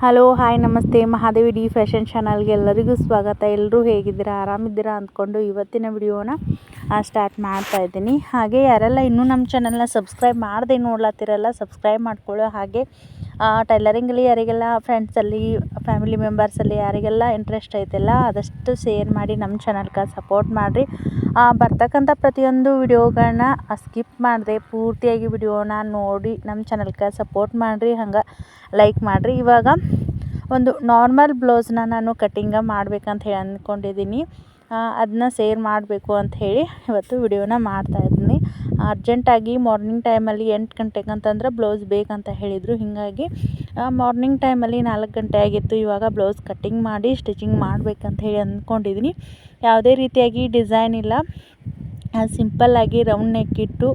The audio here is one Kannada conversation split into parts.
ಹಲೋ, ಹಾಯ್, ನಮಸ್ತೆ. ಮಹಾದೇವಿ ಡಿ ಫ್ಯಾಷನ್ ಚಾನಲ್ಗೆ ಎಲ್ಲರಿಗೂ ಸ್ವಾಗತ. ಎಲ್ಲರೂ ಹೇಗಿದ್ದೀರಾ? ಆರಾಮಿದ್ದೀರಾ ಅಂದ್ಕೊಂಡು ಇವತ್ತಿನ ವಿಡಿಯೋನ ಸ್ಟಾರ್ಟ್ ಮಾಡ್ತಾ ಇದ್ದೀನಿ. ಹಾಗೆ ಯಾರೆಲ್ಲ ಇನ್ನೂ ನಮ್ಮ ಚಾನಲ್ನ ಸಬ್ಸ್ಕ್ರೈಬ್ ಮಾಡದೆ ನೋಡ್ಲತ್ತಿರಲ್ಲ ಸಬ್ಸ್ಕ್ರೈಬ್ ಮಾಡ್ಕೊಳ್ಳೋ ಹಾಗೆ ಟೈಲರಿಂಗಲ್ಲಿ ಯಾರಿಗೆಲ್ಲ ಫ್ರೆಂಡ್ಸಲ್ಲಿ ಫ್ಯಾಮಿಲಿ ಮೆಂಬರ್ಸಲ್ಲಿ ಯಾರಿಗೆಲ್ಲ ಇಂಟ್ರೆಸ್ಟ್ ಐತೆಲ್ಲ ಆದಷ್ಟು ಶೇರ್ ಮಾಡಿ ನಮ್ಮ ಚಾನಲ್ಗೆ ಸಪೋರ್ಟ್ ಮಾಡಿರಿ. ಬರ್ತಕ್ಕಂಥ ಪ್ರತಿಯೊಂದು ವಿಡಿಯೋಗಳನ್ನ ಸ್ಕಿಪ್ ಮಾಡಿದೆ ಪೂರ್ತಿಯಾಗಿ ವಿಡಿಯೋನ ನೋಡಿ ನಮ್ಮ ಚಾನಲ್ಗೆ ಸಪೋರ್ಟ್ ಮಾಡಿರಿ, ಹಂಗೆ ಲೈಕ್ ಮಾಡಿರಿ. ಇವಾಗ ಒಂದು ನಾರ್ಮಲ್ ಬ್ಲೌಸ್ನ ನಾನು ಕಟ್ಟಿಂಗ ಮಾಡ್ಬೇಕಂತ ಹೇಳಿ ಅಂದ್ಕೊಂಡಿದ್ದೀನಿ. ಅದನ್ನ ಸೇರ್ ಮಾಡಬೇಕು ಅಂತ ಹೇಳಿ ಇವತ್ತು ವಿಡಿಯೋನ ಮಾಡ್ತಾಯಿದ್ದೀನಿ ಅರ್ಜೆಂಟಾಗಿ ಮಾರ್ನಿಂಗ್ ಟೈಮಲ್ಲಿ ಎಂಟು ಗಂಟೆಗೆ ಅಂತಂದ್ರೆ ಬ್ಲೌಸ್ ಬೇಕಂತ ಹೇಳಿದರು. ಹೀಗಾಗಿ ಮಾರ್ನಿಂಗ್ ಟೈಮಲ್ಲಿ ನಾಲ್ಕು ಗಂಟೆ ಆಗಿತ್ತು. ಇವಾಗ ಬ್ಲೌಸ್ ಕಟ್ಟಿಂಗ್ ಮಾಡಿ ಸ್ಟಿಚಿಂಗ್ ಮಾಡಬೇಕಂತ ಹೇಳಿ ಅಂದ್ಕೊಂಡಿದ್ದೀನಿ ಯಾವುದೇ ರೀತಿಯಾಗಿ ಡಿಸೈನ್ ಇಲ್ಲ. ಸಿಂಪಲ್ಲಾಗಿ ರೌಂಡ್ ನೆಕ್ ಇಟ್ಟು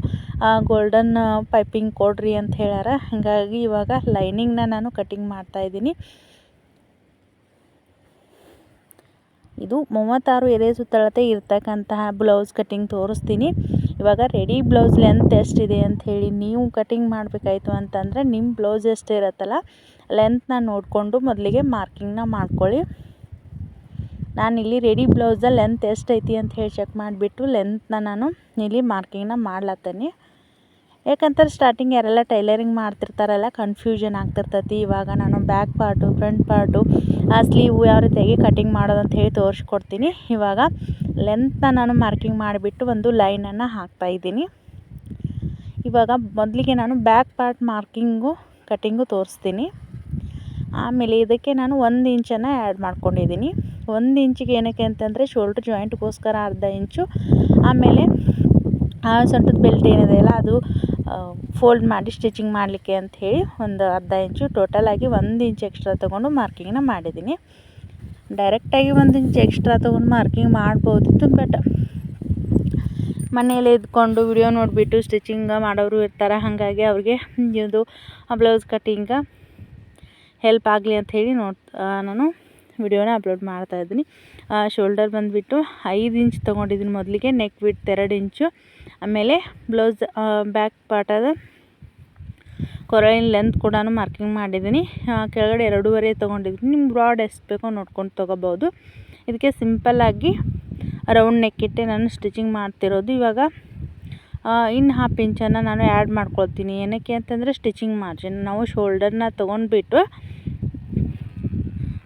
ಗೋಲ್ಡನ್ ಪೈಪಿಂಗ್ ಕೊಡ್ರಿ ಅಂತ ಹೇಳ್ಯಾರ. ಹಾಗಾಗಿ ಇವಾಗ ಲೈನಿಂಗ್ನ ನಾನು ಕಟ್ಟಿಂಗ್ ಮಾಡ್ತಾಯಿದ್ದೀನಿ ಇದು ಮೂವತ್ತಾರು ಎದೆ ಸುತ್ತಳತೆ ಇರತಕ್ಕಂತಹ ಬ್ಲೌಸ್ ಕಟ್ಟಿಂಗ್ ತೋರಿಸ್ತೀನಿ. ಇವಾಗ ರೆಡಿ ಬ್ಲೌಸ್ ಲೆಂತ್ ಎಷ್ಟಿದೆ ಅಂತ ಹೇಳಿ ನೀವು ಕಟ್ಟಿಂಗ್ ಮಾಡಬೇಕಾಯ್ತು ಅಂತಂದರೆ ನಿಮ್ಮ ಬ್ಲೌಸ್ ಎಷ್ಟು ಇರುತ್ತಲ್ಲ ಲೆಂತ್ನ ನೋಡಿಕೊಂಡು ಮೊದಲಿಗೆ ಮಾರ್ಕಿಂಗ್ನ ಮಾಡ್ಕೊಳ್ಳಿ. ನಾನು ಇಲ್ಲಿ ರೆಡಿ ಬ್ಲೌಸ ಲೆಂತ್ ಎಷ್ಟೈತಿ ಅಂತ ಹೇಳಿ ಚೆಕ್ ಮಾಡಿಬಿಟ್ಟು ಲೆಂತ್ನ ನಾನು ಇಲ್ಲಿ ಮಾರ್ಕಿಂಗ್ನ ಮಾಡ್ಲತ್ತೀನಿ. ಯಾಕಂತಾರೆ ಸ್ಟಾರ್ಟಿಂಗ್ ಯಾರೆಲ್ಲ ಟೈಲರಿಂಗ್ ಮಾಡ್ತಿರ್ತಾರಲ್ಲ ಕನ್ಫ್ಯೂಷನ್ ಆಗ್ತಿರ್ತೈತಿ. ಇವಾಗ ನಾನು ಬ್ಯಾಕ್ ಪಾರ್ಟು ಫ್ರಂಟ್ ಪಾರ್ಟು ಆ ಸ್ಲೀವು ಯಾವ ರೀತಿಯಾಗಿ ಕಟಿಂಗ್ ಮಾಡೋದು ಅಂತ ಹೇಳಿ ತೋರಿಸ್ಕೊಡ್ತೀನಿ. ಇವಾಗ ಲೆಂತ್ನ ನಾನು ಮಾರ್ಕಿಂಗ್ ಮಾಡಿಬಿಟ್ಟು ಒಂದು ಲೈನನ್ನು ಹಾಕ್ತಾಯಿದ್ದೀನಿ ಇವಾಗ ಮೊದಲಿಗೆ ನಾನು ಬ್ಯಾಕ್ ಪಾರ್ಟ್ ಮಾರ್ಕಿಂಗು ಕಟಿಂಗು ತೋರಿಸ್ತೀನಿ. ಆಮೇಲೆ ಇದಕ್ಕೆ ನಾನು ಒಂದು ಇಂಚನ್ನು ಆ್ಯಡ್ ಮಾಡ್ಕೊಂಡಿದ್ದೀನಿ. ಒಂದು ಇಂಚಿಗೆ ಏನಕ್ಕೆ ಅಂತಂದರೆ ಶೋಲ್ಡ್ರ್ ಜಾಯಿಂಟ್ಗೋಸ್ಕರ ಅರ್ಧ ಇಂಚು ಆಮೇಲೆ ಆ ಸೊಂಟದ ಬೆಲ್ಟ್ ಏನಿದೆಯಲ್ಲ ಅದು ಫೋಲ್ಡ್ ಮಾಡಿ ಸ್ಟಿಚಿಂಗ್ ಮಾಡಲಿಕ್ಕೆ ಅಂತ ಹೇಳಿ ಒಂದು ಅರ್ಧ ಇಂಚು ಟೋಟಲಾಗಿ ಒಂದು ಇಂಚ್ ಎಕ್ಸ್ಟ್ರಾ ತೊಗೊಂಡು ಮಾರ್ಕಿಂಗ್ನ ಮಾಡಿದ್ದೀನಿ. ಡೈರೆಕ್ಟಾಗಿ ಒಂದು ಇಂಚ್ ಎಕ್ಸ್ಟ್ರಾ ತೊಗೊಂಡು ಮಾರ್ಕಿಂಗ್ ಮಾಡ್ಬೋದಿತ್ತು ಬಟ್ ಮನೇಲಿ ಇದ್ಕೊಂಡು ವಿಡಿಯೋ ನೋಡಿಬಿಟ್ಟು ಸ್ಟಿಚಿಂಗ್ ಮಾಡೋರು ಇರ್ತಾರೆ, ಹಾಗಾಗಿ ಅವ್ರಿಗೆ ಇದು ಬ್ಲೌಸ್ ಕಟ್ಟಿಂಗ ಹೆಲ್ಪ್ ಆಗಲಿ ಅಂತ ಹೇಳಿ ನೋಡ್ ನಾನು ವಿಡಿಯೋನ ಅಪ್ಲೋಡ್ ಮಾಡ್ತಾ ಇದ್ದೀನಿ. ಶೋಲ್ಡರ್ ಬಂದುಬಿಟ್ಟು ಐದು ಇಂಚ್ ತೊಗೊಂಡಿದ್ದೀನಿ ಮೊದಲಿಗೆ ನೆಕ್ ಬಿಟ್ಟು ಎರಡು ಇಂಚು. ಆಮೇಲೆ ಬ್ಲೌಸ್ ಬ್ಯಾಕ್ ಪಾರ್ಟದ ಕೊರಳಿನ ಲೆಂತ್ ಕೂಡ ಮಾರ್ಕಿಂಗ್ ಮಾಡಿದ್ದೀನಿ. ಕೆಳಗಡೆ ಎರಡೂವರೆ ತೊಗೊಂಡಿದ್ದೀನಿ. ನಿಮ್ಮ ಬ್ರಾಡ್ ಎಷ್ಟು ಬೇಕೋ ನೋಡ್ಕೊಂಡು ತೊಗೋಬೋದು. ಇದಕ್ಕೆ ಸಿಂಪಲ್ಲಾಗಿ ರೌಂಡ್ ನೆಕ್ಕಿಟ್ಟೆ ನಾನು ಸ್ಟಿಚಿಂಗ್ ಮಾಡ್ತಿರೋದು. ಇವಾಗ ಇನ್ನು ಹಾಫ್ ಇಂಚನ್ನು ನಾನು ಆ್ಯಡ್ ಮಾಡ್ಕೊಳ್ತೀನಿ. ಏನಕ್ಕೆ ಅಂತಂದರೆ ಸ್ಟಿಚಿಂಗ್ ಮಾರ್ಜಿನ್ ನಾವು ಶೋಲ್ಡರ್ನ ತೊಗೊಂಡ್ಬಿಟ್ಟು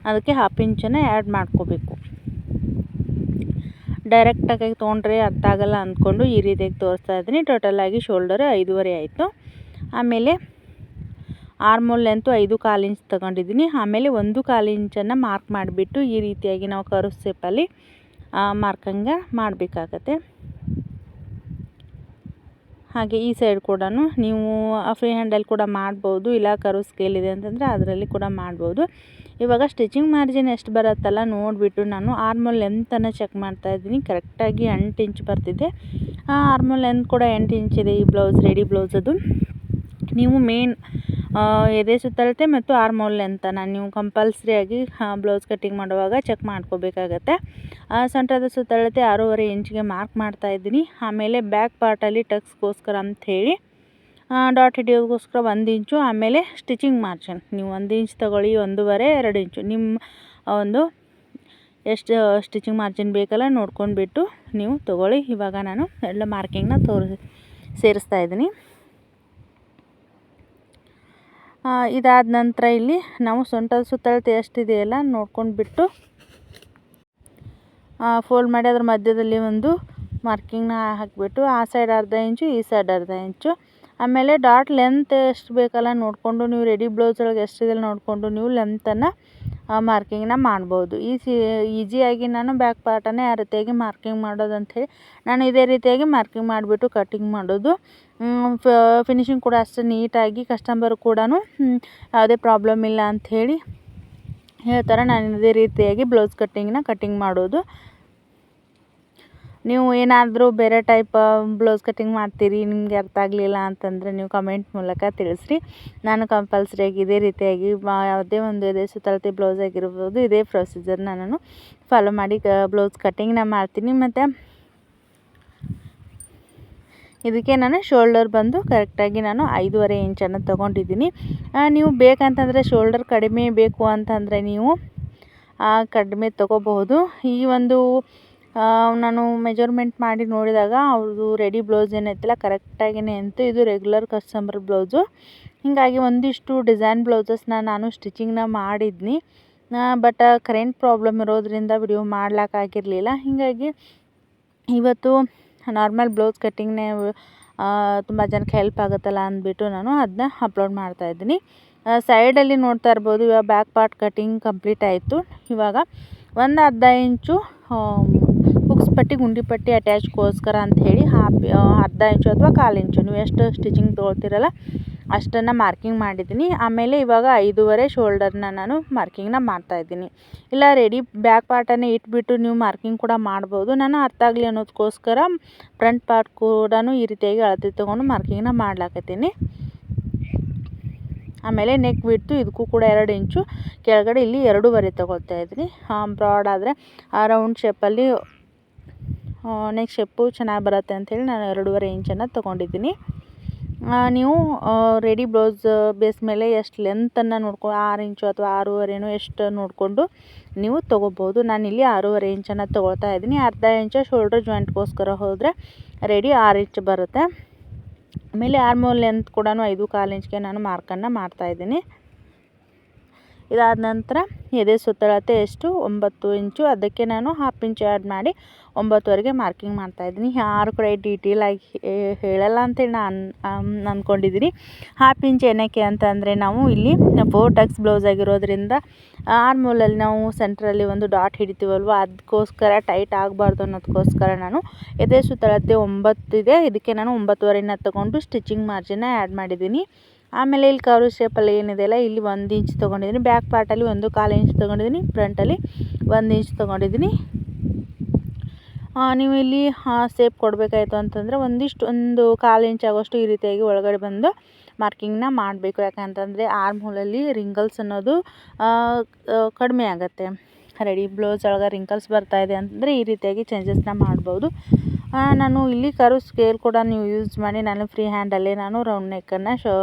ಅದಕ್ಕೆ ಹಾಫ್ ಇಂಚನ್ನು ಆ್ಯಡ್ ಮಾಡ್ಕೋಬೇಕು. ಡೈರೆಕ್ಟಾಗಿ ತೊಗೊಂಡ್ರೆ ಅರ್ಥ ಅಂದ್ಕೊಂಡು ಈ ರೀತಿಯಾಗಿ ತೋರಿಸ್ತಾ ಇದ್ದೀನಿ. ಟೋಟಲಾಗಿ ಶೋಲ್ಡರ್ ಐದುವರೆ ಆಯಿತು. ಆಮೇಲೆ ಆರ್ಮೋಲ್ ಲೆಂತು ಐದು ಕಾಲು ಇಂಚ್ ತೊಗೊಂಡಿದ್ದೀನಿ. ಆಮೇಲೆ ಒಂದು ಕಾಲು ಇಂಚನ್ನು ಮಾರ್ಕ್ ಮಾಡಿಬಿಟ್ಟು ಈ ರೀತಿಯಾಗಿ ನಾವು ಕರು ಸೇಪಲ್ಲಿ ಮಾರ್ಕಂಗೆ ಮಾಡಬೇಕಾಗತ್ತೆ. ಹಾಗೆ ಈ ಸೈಡ್ ಕೂಡ ನೀವು ಫ್ರೀ ಹ್ಯಾಂಡಲ್ಲಿ ಕೂಡ ಮಾಡ್ಬೋದು, ಇಲ್ಲ ಕರು ಸ್ಕೇಲ್ ಇದೆ ಅಂತಂದರೆ ಅದರಲ್ಲಿ ಕೂಡ ಮಾಡ್ಬೋದು. ಇವಾಗ ಸ್ಟಿಚಿಂಗ್ ಮಾರ್ಜಿನ್ ಎಷ್ಟು ಬರುತ್ತಲ್ಲ ನೋಡಿಬಿಟ್ಟು ನಾನು ಆರ್ಮೋಲ್ ಲೆಂತನ್ನು ಚೆಕ್ ಮಾಡ್ತಾ ಇದ್ದೀನಿ. ಕರೆಕ್ಟಾಗಿ ಎಂಟು ಇಂಚ್ ಬರ್ತಿದೆ. ಆರ್ಮೋಲ್ ಲೆಂತ್ ಕೂಡ ಎಂಟು ಇಂಚ್ ಇದೆ ಈ ಬ್ಲೌಸ್ ರೆಡಿ ಬ್ಲೌಸ್ ಅದು. ನೀವು ಮೇನ್ ಎದೆ ಸುತ್ತಳತೆ ಮತ್ತು ಆರ್ಮೋಲ್ ಲೆಂತನ್ನು ನೀವು ಕಂಪಲ್ಸರಿಯಾಗಿ ಬ್ಲೌಸ್ ಕಟ್ಟಿಂಗ್ ಮಾಡುವಾಗ ಚೆಕ್ ಮಾಡ್ಕೋಬೇಕಾಗತ್ತೆ. ಸೊಂಟದ ಸುತ್ತಳತೆ ಆರೂವರೆ ಇಂಚ್ಗೆ ಮಾರ್ಕ್ ಮಾಡ್ತಾ ಇದ್ದೀನಿ. ಆಮೇಲೆ ಬ್ಯಾಕ್ ಪಾರ್ಟಲ್ಲಿ ಟಕ್ಸ್ಗೋಸ್ಕರ ಅಂಥೇಳಿ ಡಾಟ್ ಹಿಡಿಯೋದಕ್ಕೋಸ್ಕರ ಒಂದು ಇಂಚು, ಆಮೇಲೆ ಸ್ಟಿಚಿಂಗ್ ಮಾರ್ಜಿನ್ ನೀವು ಒಂದು ಇಂಚ್ ತೊಗೊಳ್ಳಿ, ಒಂದೂವರೆ, ಎರಡು ಇಂಚು. ನಿಮ್ಮ ಒಂದು ಎಷ್ಟು ಸ್ಟಿಚಿಂಗ್ ಮಾರ್ಜಿನ್ ಬೇಕಲ್ಲ ನೋಡ್ಕೊಂಡ್ಬಿಟ್ಟು ನೀವು ತೊಗೊಳ್ಳಿ. ಇವಾಗ ನಾನು ಎಲ್ಲ ಮಾರ್ಕಿಂಗ್ನ ತೋರಿಸಿ ಸೇರಿಸ್ತಾ ಇದ್ದೀನಿ. ಇದಾದ ನಂತರ ಇಲ್ಲಿ ನಾವು ಸೊಂಟದ ಸುತ್ತಳತೆ ಎಷ್ಟಿದೆಯಲ್ಲ ನೋಡ್ಕೊಂಡ್ಬಿಟ್ಟು ಫೋಲ್ಡ್ ಮಾಡಿ ಅದ್ರ ಮಧ್ಯದಲ್ಲಿ ಒಂದು ಮಾರ್ಕಿಂಗ್ನ ಹಾಕಿಬಿಟ್ಟು, ಆ ಸೈಡ್ ಅರ್ಧ ಇಂಚು, ಈ ಸೈಡ್ ಅರ್ಧ ಇಂಚು. ಆಮೇಲೆ ಡಾಟ್ ಲೆಂತ್ ಎಷ್ಟು ಬೇಕಲ್ಲ ನೋಡಿಕೊಂಡು ನೀವು ರೆಡಿ ಬ್ಲೌಸ್ ಒಳಗೆ ಎಷ್ಟಿದೆ ನೋಡಿಕೊಂಡು ನೀವು ಲೆಂತನ್ನು ಮಾರ್ಕಿಂಗ್ನ ಮಾಡ್ಬೋದು. ಈಸಿ, ಈಸಿಯಾಗಿ ನಾನು ಬ್ಯಾಕ್ ಪಾರ್ಟನ್ನೇ ಯಾವ ರೀತಿಯಾಗಿ ಮಾರ್ಕಿಂಗ್ ಮಾಡೋದು ಅಂಥೇಳಿ ನಾನು ಇದೇ ರೀತಿಯಾಗಿ ಮಾರ್ಕಿಂಗ್ ಮಾಡಿಬಿಟ್ಟು ಕಟ್ಟಿಂಗ್ ಮಾಡೋದು. ಫಿನಿಶಿಂಗ್ ಕೂಡ ಅಷ್ಟು ನೀಟಾಗಿ ಕಸ್ಟಮರ್ ಕೂಡ ಯಾವುದೇ ಪ್ರಾಬ್ಲಮ್ ಇಲ್ಲ ಅಂಥೇಳಿ ಹೇಳ್ತಾರೆ. ನಾನು ಇದೇ ರೀತಿಯಾಗಿ ಬ್ಲೌಸ್ ಕಟ್ಟಿಂಗ್ನ ಕಟ್ಟಿಂಗ್ ಮಾಡೋದು. ನೀವು ಏನಾದರೂ ಬೇರೆ ಟೈಪ್ ಬ್ಲೌಸ್ ಕಟ್ಟಿಂಗ್ ಮಾಡ್ತೀರಿ, ನಿಮಗೆ ಅರ್ಥ ಆಗಲಿಲ್ಲ ಅಂತಂದರೆ ನೀವು ಕಮೆಂಟ್ ಮೂಲಕ ತಿಳಿಸ್ರಿ. ನಾನು ಕಂಪಲ್ಸರಿಯಾಗಿ ಇದೇ ರೀತಿಯಾಗಿ ಯಾವುದೇ ಒಂದು ಇದೇ ಸುತ್ತಳತೆ ಬ್ಲೌಸ್ ಆಗಿರ್ಬೋದು, ಇದೇ ಪ್ರೊಸೀಜರ್ನ ನಾನು ಫಾಲೋ ಮಾಡಿ ಬ್ಲೌಸ್ ಕಟ್ಟಿಂಗ್ನ ಮಾಡ್ತೀನಿ. ಮತ್ತು ಇದಕ್ಕೆ ನಾನು ಶೋಲ್ಡರ್ ಬಂದು ಕರೆಕ್ಟಾಗಿ ನಾನು ಐದೂವರೆ ಇಂಚನ್ನು ತೊಗೊಂಡಿದ್ದೀನಿ. ನೀವು ಬೇಕಂತಂದರೆ ಶೋಲ್ಡರ್ ಕಡಿಮೆ ಬೇಕು ಅಂತಂದರೆ ನೀವು ಕಡಿಮೆ ತೊಗೋಬಹುದು. ಈ ಒಂದು ನಾನು ಮೆಜರ್ಮೆಂಟ್ ಮಾಡಿ ನೋಡಿದಾಗ ಅವ್ರದ್ದು ರೆಡಿ ಬ್ಲೌಸ್ ಏನೈತಲ್ಲ ಕರೆಕ್ಟಾಗಿಯೇ ಅಂತ ಇದು ರೆಗ್ಯುಲರ್ ಕಸ್ಟಮರ್ ಬ್ಲೌಸು ಹೀಗಾಗಿ ಒಂದಿಷ್ಟು ಡಿಸೈನ್ ಬ್ಲೌಸಸ್ನ ನಾನು ಸ್ಟಿಚಿಂಗ್ನ ಮಾಡಿದ್ನಿ. ಬಟ್ ಕರೆಂಟ್ ಪ್ರಾಬ್ಲಮ್ ಇರೋದರಿಂದ ವಿಡಿಯೋ ಮಾಡ್ಲಿಕ್ಕಾಗಿರಲಿಲ್ಲ ಹೀಗಾಗಿ ಇವತ್ತು ನಾರ್ಮಲ್ ಬ್ಲೌಸ್ ಕಟ್ಟಿಂಗ್ನೇ ತುಂಬ ಜನಕ್ಕೆ ಹೆಲ್ಪ್ ಆಗುತ್ತಲ್ಲ ಅಂದ್ಬಿಟ್ಟು ನಾನು ಅದನ್ನ ಅಪ್ಲೋಡ್ ಮಾಡ್ತಾ ಇದ್ದೀನಿ. ಸೈಡಲ್ಲಿ ನೋಡ್ತಾ ಇರ್ಬೋದು, ಇವಾಗ ಬ್ಯಾಕ್ ಪಾರ್ಟ್ ಕಟ್ಟಿಂಗ್ ಕಂಪ್ಲೀಟ್ ಆಯಿತು. ಇವಾಗ ಒಂದು ಅರ್ಧ ಇಂಚು ಹುಕ್ಸ್ ಪಟ್ಟಿ, ಗುಂಡಿ ಪಟ್ಟಿ, ಅಟ್ಯಾಚ್ಗೋಸ್ಕರ ಅಂಥೇಳಿ ಹಾಫ್ ಅರ್ಧ ಇಂಚು ಅಥವಾ ಕಾಲು ಇಂಚು. ನೀವು ಎಷ್ಟು ಸ್ಟಿಚಿಂಗ್ ತೊಗೊಳ್ತೀರಲ್ಲ ಅಷ್ಟನ್ನು ಮಾರ್ಕಿಂಗ್ ಮಾಡಿದ್ದೀನಿ. ಆಮೇಲೆ ಇವಾಗ ಐದೂವರೆ ಶೋಲ್ಡರ್ನ ನಾನು ಮಾರ್ಕಿಂಗ್ನ ಮಾಡ್ತಾಯಿದ್ದೀನಿ ಇಲ್ಲ, ರೆಡಿ ಬ್ಯಾಕ್ ಪಾರ್ಟನ್ನೇ ಇಟ್ಬಿಟ್ಟು ನೀವು ಮಾರ್ಕಿಂಗ್ ಕೂಡ ಮಾಡ್ಬೋದು. ನಾನು ಅರ್ಥ ಆಗಲಿ ಅನ್ನೋದಕ್ಕೋಸ್ಕರ ಫ್ರಂಟ್ ಪಾರ್ಟ್ ಕೂಡ ಈ ರೀತಿಯಾಗಿ ಅಳತೆ ತೊಗೊಂಡು ಮಾರ್ಕಿಂಗ್ನ ಮಾಡ್ಲಾಕತ್ತೀನಿ. ಆಮೇಲೆ ನೆಕ್ ಬಿಟ್ಟು ಇದಕ್ಕೂ ಕೂಡ ಎರಡು ಇಂಚು. ಕೆಳಗಡೆ ಇಲ್ಲಿ ಎರಡೂವರೆ ತೊಗೊಳ್ತಾ ಇದ್ದೀನಿ. ಬ್ರಾಡ್ ಆದರೆ ಆ ರೌಂಡ್ ಶೇಪಲ್ಲಿ ನೆಕ್ ಶೆಪ್ಪು ಚೆನ್ನಾಗಿ ಬರುತ್ತೆ ಅಂಥೇಳಿ ನಾನು ಎರಡೂವರೆ ಇಂಚನ್ನು ತೊಗೊಂಡಿದ್ದೀನಿ. ನೀವು ರೆಡಿ ಬ್ಲೌಸ್ ಬೇಸ್ ಮೇಲೆ ಎಷ್ಟು ಲೆಂತನ್ನು ನೋಡ್ಕೊ, ಆರು ಇಂಚು ಅಥವಾ ಆರೂವರೆನೋ ಎಷ್ಟು ನೋಡಿಕೊಂಡು ನೀವು ತೊಗೋಬೋದು ನಾನಿಲ್ಲಿ ಆರೂವರೆ ಇಂಚನ್ನು ತೊಗೊಳ್ತಾ ಇದ್ದೀನಿ. ಅರ್ಧ ಇಂಚ ಶೋಲ್ಡ್ರ್ ಜಾಯಿಂಟ್ಗೋಸ್ಕರ ಹೋದರೆ ರೆಡಿ ಆರು ಇಂಚ್ ಬರುತ್ತೆ. ಆಮೇಲೆ ಆರ್ಮೋಲ್ ಲೆಂತ್ ಕೂಡ ಐದು ಕಾಲು ಇಂಚ್ಗೆ ನಾನು ಮಾರ್ಕನ್ನು ಮಾಡ್ತಾಯಿದ್ದೀನಿ ಇದಾದ ನಂತರ ಎದೆ ಸುತ್ತಳತೆ ಎಷ್ಟು? ಒಂಬತ್ತು ಇಂಚು. ಅದಕ್ಕೆ ನಾನು ಹಾಫ್ ಇಂಚು ಆ್ಯಡ್ ಮಾಡಿ ಒಂಬತ್ತುವರೆಗೆ ಮಾರ್ಕಿಂಗ್ ಮಾಡ್ತಾಯಿದ್ದೀನಿ ಯಾರು ಕೂಡ ಡೀಟೇಲಾಗಿ ಹೇಳಲ್ಲ ಅಂತೇಳಿ ನಾನು ಅಂದ್ಕೊಂಡಿದ್ದೀನಿ ಹಾಫ್ ಇಂಚ್ ಏನಕ್ಕೆ ಅಂತಂದರೆ ನಾವು ಇಲ್ಲಿ ಫೋರ್ ಟಕ್ಸ್ ಬ್ಲೌಸ್ ಆಗಿರೋದ್ರಿಂದ ಆರ್ಮೂಲಲ್ಲಿ ನಾವು ಸೆಂಟ್ರಲ್ಲಿ ಒಂದು ಡಾಟ್ ಹಿಡಿತೀವಲ್ವ? ಅದಕ್ಕೋಸ್ಕರ ಟೈಟ್ ಆಗಬಾರ್ದು ಅನ್ನೋದಕ್ಕೋಸ್ಕರ ನಾನು ಎದೆ ಸುತ್ತಳತೆ ಒಂಬತ್ತಿದೆ. ಇದಕ್ಕೆ ನಾನು ಒಂಬತ್ತುವರೆನ ತೊಗೊಂಡು ಸ್ಟಿಚಿಂಗ್ ಮಾರ್ಜಿನ ಆ್ಯಡ್ ಮಾಡಿದ್ದೀನಿ ಆಮೇಲೆ ಇಲ್ಲಿ ಕರು ಶೇಪಲ್ಲಿ ಏನಿದೆಯಲ್ಲ ಇಲ್ಲಿ ಒಂದು ಇಂಚ್ ತೊಗೊಂಡಿದ್ದೀನಿ. ಬ್ಯಾಕ್ ಪಾರ್ಟಲ್ಲಿ ಒಂದು ಕಾಲು ಇಂಚ್ ತೊಗೊಂಡಿದ್ದೀನಿ. ಫ್ರಂಟಲ್ಲಿ ಒಂದು ಇಂಚ್ ತೊಗೊಂಡಿದ್ದೀನಿ. ನೀವು ಇಲ್ಲಿ ಸೇಪ್ ಕೊಡಬೇಕಾಯ್ತು ಅಂತಂದರೆ ಒಂದಿಷ್ಟು, ಒಂದು ಕಾಲು ಇಂಚ್ ಆಗೋಷ್ಟು ಈ ರೀತಿಯಾಗಿ ಒಳಗಡೆ ಬಂದು ಮಾರ್ಕಿಂಗ್ನ ಮಾಡಬೇಕು. ಯಾಕಂತಂದರೆ ಆರ್ಮ್ ಹೋಲಲ್ಲಿ ರಿಂಗಲ್ಸ್ ಅನ್ನೋದು ಕಡಿಮೆ ಆಗುತ್ತೆ. ರೆಡಿ ಬ್ಲೌಸ್ ಒಳಗೆ ರಿಂಕಲ್ಸ್ ಇದೆ ಅಂತಂದರೆ ಈ ರೀತಿಯಾಗಿ ಚೇಂಜಸ್ನ ಮಾಡ್ಬೋದು. ನಾನು ಇಲ್ಲಿ ಕರು ಸ್ಕೇಲ್ ಕೂಡ ನೀವು ಯೂಸ್ ಮಾಡಿ, ನಾನು ಫ್ರೀ ಹ್ಯಾಂಡಲ್ಲೇ ನಾನು ರೌಂಡ್ ನೆಕ್ಕನ್ನು ಶೋ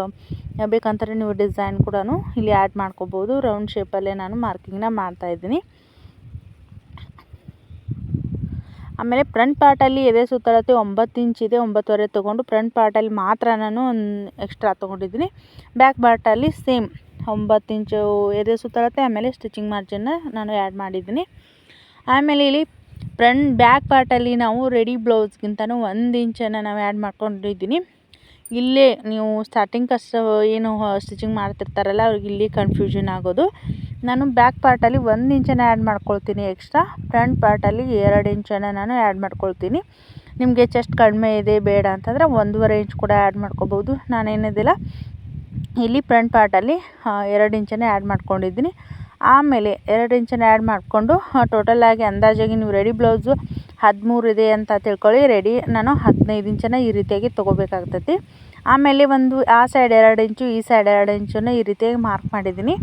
ಬೇಕಂತಾರೆ ನೀವು ಡಿಸೈನ್ ಕೂಡ ಇಲ್ಲಿ ಆ್ಯಡ್ ಮಾಡ್ಕೋಬೋದು. ರೌಂಡ್ ಶೇಪಲ್ಲೇ ನಾನು ಮಾರ್ಕಿಂಗ್ನ ಮಾಡ್ತಾಯಿದ್ದೀನಿ ಆಮೇಲೆ ಫ್ರಂಟ್ ಪಾರ್ಟಲ್ಲಿ ಎದೆ ಸುತ್ತಳತೆ ಒಂಬತ್ತು ಇಂಚ್ ಇದೆ, ಒಂಬತ್ತುವರೆ ತೊಗೊಂಡು ಫ್ರಂಟ್ ಪಾರ್ಟಲ್ಲಿ ಮಾತ್ರ ನಾನು ಎಕ್ಸ್ಟ್ರಾ ತೊಗೊಂಡಿದ್ದೀನಿ. ಬ್ಯಾಕ್ ಪಾರ್ಟಲ್ಲಿ ಸೇಮ್ ಒಂಬತ್ತು ಇಂಚು ಎದೆ ಸುತ್ತಳತೆ, ಆಮೇಲೆ ಸ್ಟಿಚಿಂಗ್ ಮಾರ್ಜಿನ್ನ ನಾನು ಆ್ಯಡ್ ಮಾಡಿದ್ದೀನಿ. ಆಮೇಲೆ ಇಲ್ಲಿ ಫ್ರಂಟ್ ಬ್ಯಾಕ್ ಪಾರ್ಟಲ್ಲಿ ನಾವು ರೆಡಿ ಬ್ಲೌಸ್ಗಿಂತನೂ ಒಂದು ಇಂಚನ್ನು ನಾವು ಆ್ಯಡ್ ಮಾಡ್ಕೊಂಡಿದ್ದೀನಿ. ಇಲ್ಲೇ ನೀವು ಸ್ಟಾರ್ಟಿಂಗ್ ಕಷ್ಟ, ಏನು ಸ್ಟಿಚಿಂಗ್ ಮಾಡ್ತಿರ್ತಾರಲ್ಲ, ಅವ್ರಿಗೆ ಇಲ್ಲಿ ಕನ್ಫ್ಯೂಷನ್ ಆಗೋದು. ನಾನು ಬ್ಯಾಕ್ ಪಾರ್ಟಲ್ಲಿ ಒಂದು ಇಂಚನ್ನು ಆ್ಯಡ್ ಮಾಡ್ಕೊಳ್ತೀನಿ ಎಕ್ಸ್ಟ್ರಾ ಫ್ರಂಟ್ ಪಾರ್ಟಲ್ಲಿ ಎರಡು ಇಂಚನ್ನು ನಾನು ಆ್ಯಡ್ ಮಾಡ್ಕೊಳ್ತೀನಿ. ನಿಮಗೆ ಚೆಸ್ಟ್ ಕಡಿಮೆ ಇದೆ, ಬೇಡ ಅಂತಂದರೆ ಒಂದೂವರೆ ಇಂಚ್ ಕೂಡ ಆ್ಯಡ್ ಮಾಡ್ಕೋಬೋದು. ನಾನೇನಿದಿಲ್ಲ, ಇಲ್ಲಿ ಫ್ರಂಟ್ ಪಾರ್ಟಲ್ಲಿ ಎರಡು ಇಂಚನ್ನೇ ಆ್ಯಡ್ ಮಾಡ್ಕೊಂಡಿದ್ದೀನಿ. ಆಮೇಲೆ ಎರಡು ಇಂಚನ್ನು ಆ್ಯಡ್ ಮಾಡಿಕೊಂಡು ಟೋಟಲಾಗಿ ಅಂದಾಜಾಗಿ ನೀವು ರೆಡಿ ಬ್ಲೌಸು ಹದಿಮೂರು ಇದೆ ಅಂತ ತಿಳ್ಕೊಳ್ಳಿ. ರೆಡಿ ನಾನು ಹದಿನೈದು ಇಂಚನ್ನು ಈ ರೀತಿಯಾಗಿ ತೊಗೋಬೇಕಾಗ್ತೈತಿ. ಆಮೇಲೆ ಒಂದು, ಆ ಸೈಡ್ ಎರಡು ಇಂಚು, ಈ ಸೈಡ್ ಎರಡು ಇಂಚನ್ನು ಈ ರೀತಿಯಾಗಿ ಮಾರ್ಕ್ ಮಾಡಿದ್ದೀನಿ.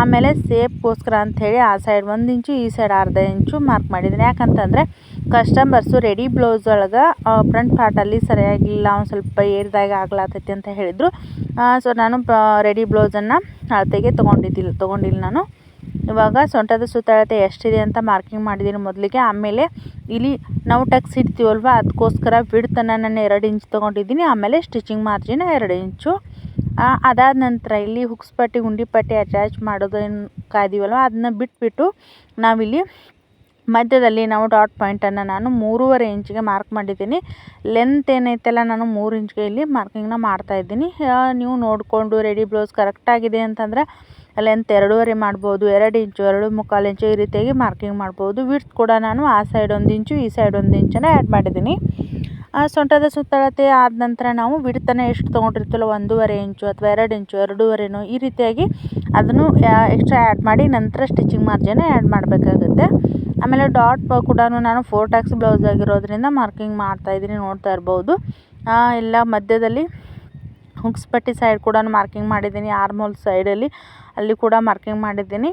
ಆಮೇಲೆ ಸೇಪ್ಗೋಸ್ಕರ ಅಂಥೇಳಿ ಆ ಸೈಡ್ ಒಂದು ಇಂಚು, ಈ ಸೈಡ್ ಅರ್ಧ ಇಂಚು ಮಾರ್ಕ್ ಮಾಡಿದ್ದೀನಿ. ಯಾಕಂತಂದರೆ ಕಸ್ಟಮರ್ಸು ರೆಡಿ ಬ್ಲೌಸ್ ಒಳಗೆ ಫ್ರಂಟ್ ಪಾರ್ಟಲ್ಲಿ ಸರಿಯಾಗಿಲ್ಲ ಒಂದು ಸ್ವಲ್ಪ ಏರಿದಾಗ ಆಗ್ಲಾತೈತಿ ಅಂತ ಹೇಳಿದರು. ಸೊ ನಾನು ರೆಡಿ ಬ್ಲೌಸನ್ನು ಅಳತೆಗೆ ತೊಗೊಂಡಿದ್ದಿಲ್ಲ ತೊಗೊಂಡಿಲ್ಲ ನಾನು. ಇವಾಗ ಸೊಂಟದ ಸುತ್ತಳತೆ ಎಷ್ಟಿದೆ ಅಂತ ಮಾರ್ಕಿಂಗ್ ಮಾಡಿದ್ದೀನಿ ಮೊದಲಿಗೆ. ಆಮೇಲೆ ಇಲ್ಲಿ ನಾವು ಟಕ್ಸ್ ಇಡ್ತೀವಲ್ವ? ಅದಕ್ಕೋಸ್ಕರ ಬಿಡ್ತನ ನಾನು ಎರಡು ಇಂಚ್ ತೊಗೊಂಡಿದ್ದೀನಿ. ಆಮೇಲೆ ಸ್ಟಿಚಿಂಗ್ ಮಾರ್ಜಿನ್ ಎರಡು ಇಂಚು ಅದಾದ ನಂತರ ಇಲ್ಲಿ ಹುಕ್ಸ್ ಪಟ್ಟಿ ಗುಂಡಿ ಪಟ್ಟಿ ಅಟ್ಯಾಚ್ ಮಾಡೋದೇನು ಕಾಯ್ದೀವಲ್ವ? ಅದನ್ನ ಬಿಟ್ಬಿಟ್ಟು ನಾವಿಲ್ಲಿ ಮಧ್ಯದಲ್ಲಿ ನಾವು ಡಾಟ್ ಪಾಯಿಂಟನ್ನು ನಾನು ಮೂರುವರೆ ಇಂಚಿಗೆ ಮಾರ್ಕ್ ಮಾಡಿದ್ದೀನಿ. ಲೆಂತ್ ಏನೈತಲ್ಲ ನಾನು ಮೂರು ಇಂಚಿಗೆ ಇಲ್ಲಿ ಮಾರ್ಕಿಂಗ್ನ ಮಾಡ್ತಾಯಿದ್ದೀನಿ ನೀವು ನೋಡಿಕೊಂಡು ರೆಡಿ ಬ್ಲೌಸ್ ಕರೆಕ್ಟಾಗಿದೆ ಅಂತಂದರೆ ಲೆಂತ್ ಎರಡೂವರೆ ಮಾಡ್ಬೋದು, ಎರಡು ಇಂಚು, ಎರಡು ಮುಕ್ಕಾಲು ಇಂಚು ಈ ರೀತಿಯಾಗಿ ಮಾರ್ಕಿಂಗ್ ಮಾಡ್ಬೋದು. ವಿಡ್ತ್ ಕೂಡ ನಾನು ಆ ಸೈಡ್ ಒಂದು ಇಂಚು, ಈ ಸೈಡ್ ಒಂದು ಇಂಚನ್ನು ಆ್ಯಡ್ ಮಾಡಿದ್ದೀನಿ. ಸೊಂಟದ ಸುತ್ತಳತೆ ಆದ ನಂತರ ನಾವು ವಿಡ್ತನ್ನು ಎಷ್ಟು ತೊಗೊಂಡಿರ್ತೀವಲ್ಲ, ಒಂದೂವರೆ ಇಂಚು ಅಥವಾ ಎರಡು ಇಂಚು, ಎರಡೂವರೆನೋ ಈ ರೀತಿಯಾಗಿ ಅದನ್ನು ಎಕ್ಸ್ಟ್ರಾ ಆ್ಯಡ್ ಮಾಡಿ ನಂತರ ಸ್ಟಿಚಿಂಗ್ ಮಾರ್ಜಿನ ಆ್ಯಡ್ ಮಾಡಬೇಕಾಗುತ್ತೆ. ಆಮೇಲೆ ಡಾಟ್ ಕೂಡ ನಾನು ಫೋರ್ ಟ್ಯಾಕ್ಸ್ ಬ್ಲೌಸ್ ಆಗಿರೋದ್ರಿಂದ ಮಾರ್ಕಿಂಗ್ ಮಾಡ್ತಾಯಿದ್ದೀನಿ ನೋಡ್ತಾ ಇರ್ಬೋದು. ಎಲ್ಲ ಮಧ್ಯದಲ್ಲಿ ಹುಕ್ಸ್ ಪಟ್ಟಿ ಸೈಡ್ ಕೂಡ ಮಾರ್ಕಿಂಗ್ ಮಾಡಿದ್ದೀನಿ ಆರ್ಮೋಲ್ ಸೈಡಲ್ಲಿ ಅಲ್ಲಿ ಕೂಡ ಮಾರ್ಕಿಂಗ್ ಮಾಡಿದ್ದೀನಿ.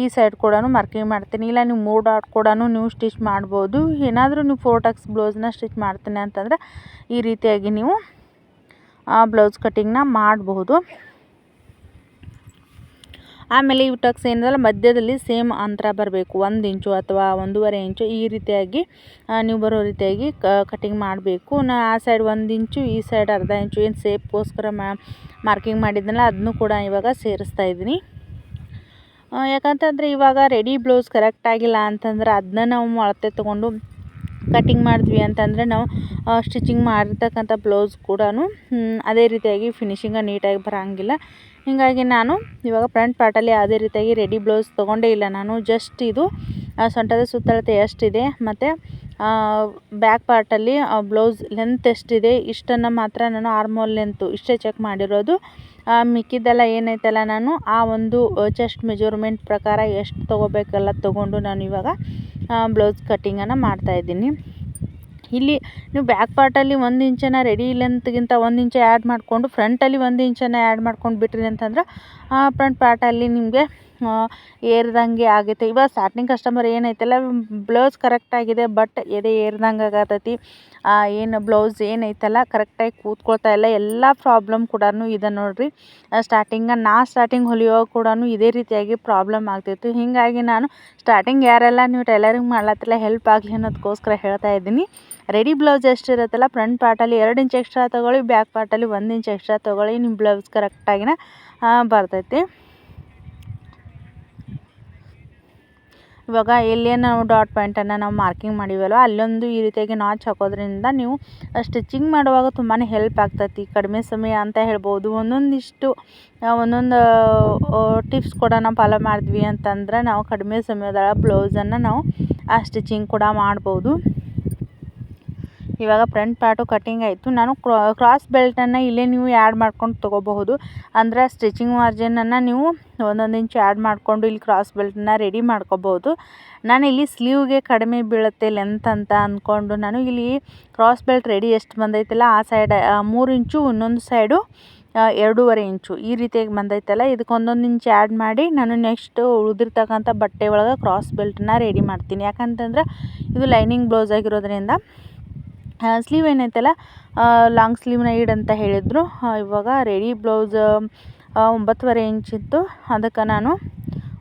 ಈ ಸೈಡ್ ಕೂಡ ಮಾರ್ಕಿಂಗ್ ಮಾಡ್ತೀನಿ. ಇಲ್ಲ, ನೀವು ಮೂರು ಡಾಟ್ ಕೂಡ ನೀವು ಸ್ಟಿಚ್ ಮಾಡ್ಬೋದು. ಏನಾದರೂ ನೀವು ಫೋರ್ಟಕ್ಸ್ ಬ್ಲೌಸ್ನ ಸ್ಟಿಚ್ ಮಾಡ್ತೀನಿ ಅಂತಂದರೆ ಈ ರೀತಿಯಾಗಿ ನೀವು ಬ್ಲೌಸ್ ಕಟ್ಟಿಂಗ್ನ ಮಾಡಬಹುದು ಆಮೇಲೆ ಈ ಟಕ್ಸ್ ಏನದಲ್ಲ ಮಧ್ಯದಲ್ಲಿ ಸೇಮ್ ಅಂತರ ಬರಬೇಕು. ಒಂದು ಇಂಚು ಅಥವಾ ಒಂದೂವರೆ ಇಂಚು ಈ ರೀತಿಯಾಗಿ ನೀವು ಬರೋ ರೀತಿಯಾಗಿ ಕಟಿಂಗ್ ಮಾಡಬೇಕು. ನಾ, ಆ ಸೈಡ್ ಒಂದು ಇಂಚು ಈ ಸೈಡ್ ಅರ್ಧ ಇಂಚು ಏನು ಸೇಪ್ಗೋಸ್ಕರ ಮಾರ್ಕಿಂಗ್ ಮಾಡಿದ್ನಲ್ಲ ಅದನ್ನು ಕೂಡ ಇವಾಗ ಸೇರಿಸ್ತಾ ಇದ್ದೀನಿ. ಯಾಕಂತಂದರೆ ಇವಾಗ ರೆಡಿ ಬ್ಲೌಸ್ ಕರೆಕ್ಟ್ ಆಗಿಲ್ಲ ಅಂತಂದ್ರೆ ಅದನ್ನ ನಾವು ಅಳತೆ ತೊಗೊಂಡು ಕಟ್ಟಿಂಗ್ ಮಾಡಿದ್ವಿ ಅಂತಂದರೆ ನಾವು ಸ್ಟಿಚಿಂಗ್ ಮಾಡಿರ್ತಕ್ಕಂಥ ಬ್ಲೌಸ್ ಕೂಡ ಅದೇ ರೀತಿಯಾಗಿ ಫಿನಿಶಿಂಗ ನೀಟಾಗಿ ಬರೋಂಗಿಲ್ಲ. ಹೀಗಾಗಿ ನಾನು ಇವಾಗ ಫ್ರಂಟ್ ಪಾರ್ಟಲ್ಲಿ ಯಾವುದೇ ರೀತಿಯಾಗಿ ರೆಡಿ ಬ್ಲೌಸ್ ತೊಗೊಂಡೇ ಇಲ್ಲ ನಾನು. ಜಸ್ಟ್ ಇದು ಸೊಂಟದ ಸುತ್ತಳತೆ ಎಷ್ಟಿದೆ ಮತ್ತು ಬ್ಯಾಕ್ ಪಾರ್ಟಲ್ಲಿ ಬ್ಲೌಸ್ ಲೆಂತ್ ಎಷ್ಟಿದೆ, ಇಷ್ಟನ್ನು ಮಾತ್ರ ನಾನು ಆರ್ಮೋಲ್ ಲೆಂತು ಇಷ್ಟೇ ಚೆಕ್ ಮಾಡಿರೋದು. ಮಿಕ್ಕಿದ್ದೆಲ್ಲ ಏನೈತಲ್ಲ ನಾನು, ಆ ಒಂದು ಚೆಸ್ಟ್ ಮೆಜರ್ಮೆಂಟ್ ಪ್ರಕಾರ ಎಷ್ಟು ತೊಗೋಬೇಕಲ್ಲ ತೊಗೊಂಡು ನಾನು ಇವಾಗ ಬ್ಲೌಸ್ ಕಟ್ಟಿಂಗನ್ನು ಮಾಡ್ತಾಯಿದ್ದೀನಿ ಇಲ್ಲಿ ನೀವು ಬ್ಯಾಕ್ ಪಾರ್ಟಲ್ಲಿ ಒಂದು ಇಂಚನ್ನು ರೆಡಿ ಲೆಂತ್ಗಿಂತ ಒಂದು ಇಂಚು ಆ್ಯಡ್ ಮಾಡಿಕೊಂಡು ಫ್ರಂಟಲ್ಲಿ ಒಂದು ಇಂಚನ್ನು ಆ್ಯಡ್ ಮಾಡ್ಕೊಂಡು ಬಿಟ್ರಿ ಅಂತಂದ್ರೆ, ಆ ಫ್ರಂಟ್ ಪಾರ್ಟಲ್ಲಿ ನಿಮಗೆ ಏರ್ದಂಗೆ ಆಗೈತೆ. ಇವಾಗ ಸ್ಟಾರ್ಟಿಂಗ್ ಕಸ್ಟಮರ್ ಏನೈತಲ್ಲ ಬ್ಲೌಸ್ ಕರೆಕ್ಟಾಗಿದೆ ಬಟ್ ಎದೆ ಏರ್ದಂಗೆ ಆಗತೈತಿ. ಏನು ಬ್ಲೌಸ್ ಏನೈತಲ್ಲ ಕರೆಕ್ಟಾಗಿ ಕೂತ್ಕೊಳ್ತಾ ಇಲ್ಲ. ಎಲ್ಲ ಪ್ರಾಬ್ಲಮ್ ಕೂಡ ಇದೆ ನೋಡಿರಿ. ಸ್ಟಾರ್ಟಿಂಗ ನಾ ಸ್ಟಾರ್ಟಿಂಗ್ ಹೊಲಿಯೋ ಕೂಡ ಇದೇ ರೀತಿಯಾಗಿ ಪ್ರಾಬ್ಲಮ್ ಆಗ್ತಿತ್ತು. ಹೀಗಾಗಿ ನಾನು ಸ್ಟಾರ್ಟಿಂಗ್ ಯಾರೆಲ್ಲ ನೀವು ಟೈಲರಿಂಗ್ ಮಾಡ್ಲತ್ತಿಲ್ಲ ಹೆಲ್ಪ್ ಆಗಲಿ ಅನ್ನೋದಕ್ಕೋಸ್ಕರ ಹೇಳ್ತಾ ಇದ್ದೀನಿ. ರೆಡಿ ಬ್ಲೌಸ್ ಎಷ್ಟು ಇರುತ್ತಲ್ಲ ಫ್ರಂಟ್ ಪಾರ್ಟಲ್ಲಿ ಎರಡು ಇಂಚ್ ಎಕ್ಸ್ಟ್ರಾ ತೊಗೊಳ್ಳಿ ಬ್ಯಾಕ್ ಪಾರ್ಟಲ್ಲಿ ಒಂದು ಇಂಚ್ ಎಕ್ಸ್ಟ್ರಾ ತೊಗೊಳ್ಳಿ ನಿಮ್ಮ ಬ್ಲೌಸ್ ಕರೆಕ್ಟಾಗಿನ ಬರ್ತೈತಿ. ಇವಾಗ ಎಲ್ಲೇ ನಾವು ಡಾಟ್ ಪಾಯಿಂಟನ್ನು ನಾವು ಮಾರ್ಕಿಂಗ್ ಮಾಡಿವಲ್ಲ ಅಲ್ಲೊಂದು ಈ ರೀತಿಯಾಗಿ ನಾಚ್ ಹಾಕೋದ್ರಿಂದ ನೀವು ಸ್ಟಿಚಿಂಗ್ ಮಾಡುವಾಗ ತುಂಬಾ ಹೆಲ್ಪ್ ಆಗ್ತೈತಿ. ಕಡಿಮೆ ಸಮಯ ಅಂತ ಹೇಳ್ಬೋದು. ಒಂದೊಂದಿಷ್ಟು ಒಂದೊಂದು ಟಿಪ್ಸ್ ಕೂಡ ನಾವು ಫಾಲೋ ಮಾಡಿದ್ವಿ ಅಂತಂದ್ರೆ ನಾವು ಕಡಿಮೆ ಸಮಯದೊಳಗೆ ಬ್ಲೌಸನ್ನು ನಾವು ಆ ಸ್ಟಿಚಿಂಗ್ ಕೂಡ ಮಾಡ್ಬೋದು. ಇವಾಗ ಫ್ರಂಟ್ ಪಾರ್ಟು ಕಟ್ಟಿಂಗ್ ಆಯಿತು. ನಾನು ಕ್ರಾಸ್ ಬೆಲ್ಟನ್ನು ಇಲ್ಲೇ ನೀವು ಆ್ಯಡ್ ಮಾಡ್ಕೊಂಡು ತೊಗೋಬಹುದು. ಅಂದರೆ ಸ್ಟಿಚಿಂಗ್ ಮಾರ್ಜಿನನ್ನು ನೀವು ಒಂದೊಂದು ಇಂಚು ಆ್ಯಡ್ ಮಾಡಿಕೊಂಡು ಇಲ್ಲಿ ಕ್ರಾಸ್ ಬೆಲ್ಟನ್ನು ರೆಡಿ ಮಾಡ್ಕೋಬಹುದು. ನಾನು ಇಲ್ಲಿ ಸ್ಲೀವ್ಗೆ ಕಡಿಮೆ ಬೀಳುತ್ತೆ, ಲೆಂತ್ ಅಂತ ಅಂದ್ಕೊಂಡು ನಾನು ಇಲ್ಲಿ ಕ್ರಾಸ್ ಬೆಲ್ಟ್ ರೆಡಿ ಎಷ್ಟು ಬಂದೈತಲ್ಲ, ಆ ಸೈಡ್ ಮೂರು ಇಂಚು, ಇನ್ನೊಂದು ಸೈಡು ಎರಡೂವರೆ ಇಂಚು ಈ ರೀತಿಯಾಗಿ ಬಂದೈತಲ್ಲ. ಇದಕ್ಕೆ ಒಂದೊಂದು ಇಂಚು ಆ್ಯಡ್ ಮಾಡಿ ನಾನು ನೆಕ್ಸ್ಟ್ ಉಳಿದಿರ್ತಕ್ಕಂಥ ಬಟ್ಟೆ ಒಳಗೆ ಕ್ರಾಸ್ ಬೆಲ್ಟನ್ನ ರೆಡಿ ಮಾಡ್ತೀನಿ. ಯಾಕಂತಂದ್ರೆ ಇದು ಲೈನಿಂಗ್ ಬ್ಲೌಸ್ ಆಗಿರೋದ್ರಿಂದ ಸ್ಲೀವ್ ಏನೈತಲ್ಲ ಲಾಂಗ್ ಸ್ಲೀವ್ನ ಅಂತ ಹೇಳಿದರು. ಇವಾಗ ರೆಡಿ ಬ್ಲೌಸ್ ಒಂಬತ್ತುವರೆ ಇಂಚಿತ್ತು ಅದಕ್ಕೆ ನಾನು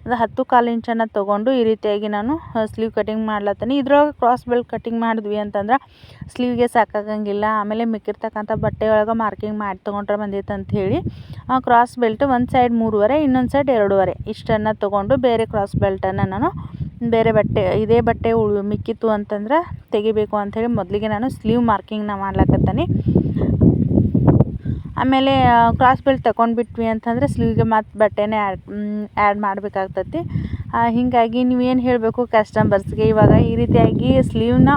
ಒಂದು ಹತ್ತು ಕಾಲು ಇಂಚನ್ನು ತೊಗೊಂಡು ಈ ರೀತಿಯಾಗಿ ನಾನು ಸ್ಲೀವ್ ಕಟಿಂಗ್ ಮಾಡ್ಲತ್ತೀನಿ. ಇದ್ರೊಳಗೆ ಕ್ರಾಸ್ ಬೆಲ್ಟ್ ಕಟಿಂಗ್ ಮಾಡಿದ್ವಿ ಅಂತಂದ್ರೆ ಸ್ಲೀವ್ಗೆ ಸಾಕಾಗಂಗಿಲ್ಲ. ಆಮೇಲೆ ಮಿಕ್ಕಿರ್ತಕ್ಕಂಥ ಬಟ್ಟೆ ಒಳಗೆ ಮಾರ್ಕಿಂಗ್ ಮಾಡಿ ತೊಗೊಂಡ್ರೆ ಬಂದಿತ್ತು ಅಂತ ಹೇಳಿ ಕ್ರಾಸ್ ಬೆಲ್ಟ್ ಒಂದು ಸೈಡ್ ಮೂರುವರೆ, ಇನ್ನೊಂದು ಸೈಡ್ ಎರಡೂವರೆ ಇಷ್ಟನ್ನು ತೊಗೊಂಡು ಬೇರೆ ಕ್ರಾಸ್ ಬೆಲ್ಟನ್ನು ನಾನು ಬೇರೆ ಬಟ್ಟೆ, ಇದೇ ಬಟ್ಟೆ ಉಳ್, ಮಿಕ್ಕಿತ್ತು ಅಂತಂದ್ರೆ ತೆಗಿಬೇಕು ಅಂಥೇಳಿ ಮೊದಲಿಗೆ ನಾನು ಸ್ಲೀವ್ ಮಾರ್ಕಿಂಗ್ನ ಮಾಡ್ಲಕತ್ತೀನಿ. ಆಮೇಲೆ ಕ್ರಾಸ್ ಬೆಲ್ಟ್ ತಗೊಂಡ್ಬಿಟ್ವಿ ಅಂತಂದರೆ ಸ್ಲೀವ್ಗೆ ಮತ್ತು ಬಟ್ಟೆನೇ ಆ್ಯಡ್ ಆ್ಯಡ್ ಮಾಡಬೇಕಾಗ್ತತಿ. ಹೀಗಾಗಿ ಏನು ಹೇಳಬೇಕು ಕಸ್ಟಮರ್ಸ್ಗೆ ಇವಾಗ ಈ ರೀತಿಯಾಗಿ ಸ್ಲೀವ್ನ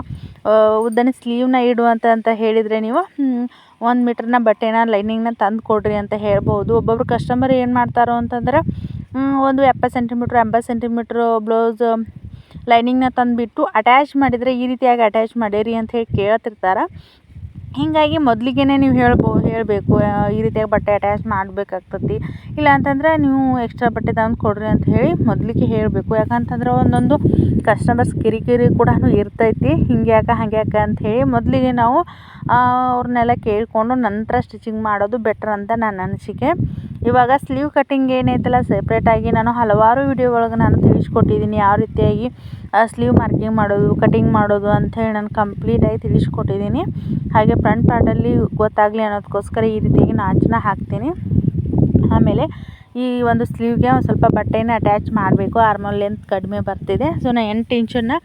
ಉದ್ದನೆ ಸ್ಲೀವ್ನ ಇಡು ಅಂತ ಅಂತ ಹೇಳಿದರೆ ನೀವು ಒಂದು ಮೀಟ್ರನ್ನ ಬಟ್ಟೆನ ಲೈನಿಂಗ್ನ ತಂದು ಕೊಡ್ರಿ ಅಂತ ಹೇಳ್ಬೋದು. ಒಬ್ಬೊಬ್ರು ಕಸ್ಟಮರ್ ಏನು ಮಾಡ್ತಾರೋ ಅಂತಂದ್ರೆ ಒಂದು ಎಪ್ಪತ್ತು ಸೆಂಟಿಮೀಟ್ರ್ ಎಂಬತ್ತು ಸೆಂಟಿಮೀಟ್ರ್ ಬ್ಲೌಸ್ ಲೈನಿಂಗ್ನ ತಂದುಬಿಟ್ಟು ಅಟ್ಯಾಚ್ ಮಾಡಿದರೆ ಈ ರೀತಿಯಾಗಿ ಅಟ್ಯಾಚ್ ಮಾಡೀರಿ ಅಂತ ಹೇಳಿ ಕೇಳ್ತಿರ್ತಾರೆ. ಹೀಗಾಗಿ ಮೊದಲಿಗೆ ನೀವು ಹೇಳ್ಬೋ, ಹೇಳಬೇಕು ಈ ರೀತಿಯಾಗಿ ಬಟ್ಟೆ ಅಟ್ಯಾಚ್ ಮಾಡಬೇಕಾಗ್ತತಿ. ಇಲ್ಲ ಅಂತಂದ್ರೆ ನೀವು ಎಕ್ಸ್ಟ್ರಾ ಬಟ್ಟೆ ತಂದು ಕೊಡ್ರಿ ಅಂತ ಹೇಳಿ ಮೊದಲಿಗೆ ಹೇಳಬೇಕು. ಯಾಕಂತಂದ್ರೆ ಒಂದೊಂದು ಕಸ್ಟಮರ್ಸ್ ಕಿರಿಕಿರಿ ಕೂಡ ಇರ್ತೈತಿ. ಹಂಗೆ ಯಾಕೆ ಅಂತ ಹೇಳಿ ಮೊದಲಿಗೆ ನಾವು ಅವ್ರನ್ನೆಲ್ಲ ಕೇಳಿಕೊಂಡು ನಂತರ ಸ್ಟಿಚಿಂಗ್ ಮಾಡೋದು ಬೆಟ್ರ್ ಅಂತ ನನ್ನ ಅನಿಸಿಕೆ. ಇವಾಗ ಸ್ಲೀವ್ ಕಟ್ಟಿಂಗ್ ಏನೈತಲ್ಲ ಸೆಪ್ರೇಟಾಗಿ ನಾನು ಹಲವಾರು ವಿಡಿಯೋ ಒಳಗೆ ನಾನು ತಿಳಿಸ್ಕೊಟ್ಟಿದ್ದೀನಿ ಯಾವ ರೀತಿಯಾಗಿ ಸ್ಲೀವ್ ಮಾರ್ಕಿಂಗ್ ಮಾಡೋದು ಕಟಿಂಗ್ ಮಾಡೋದು ಅಂಥೇಳಿ ನಾನು ಕಂಪ್ಲೀಟಾಗಿ ತಿಳಿಸ್ಕೊಟ್ಟಿದ್ದೀನಿ ಹಾಗೆ ಫ್ರಂಟ್ ಪಾರ್ಟಲ್ಲಿ ಗೊತ್ತಾಗಲಿ ಅನ್ನೋದಕ್ಕೋಸ್ಕರ ಈ ರೀತಿಯಾಗಿ ನಾಚನ್ನ ಹಾಕ್ತೀನಿ. ಆಮೇಲೆ ಈ ಒಂದು ಸ್ಲೀವ್ಗೆ ಒಂದು ಸ್ವಲ್ಪ ಬಟ್ಟೆನ ಅಟ್ಯಾಚ್ ಮಾಡಬೇಕು. ಆರ್ಮೋಲ್ ಲೆಂತ್ ಕಡಿಮೆ ಬರ್ತಿದೆ. ಸೊ ನಾನು ಎಂಟು ಇಂಚನ್ನು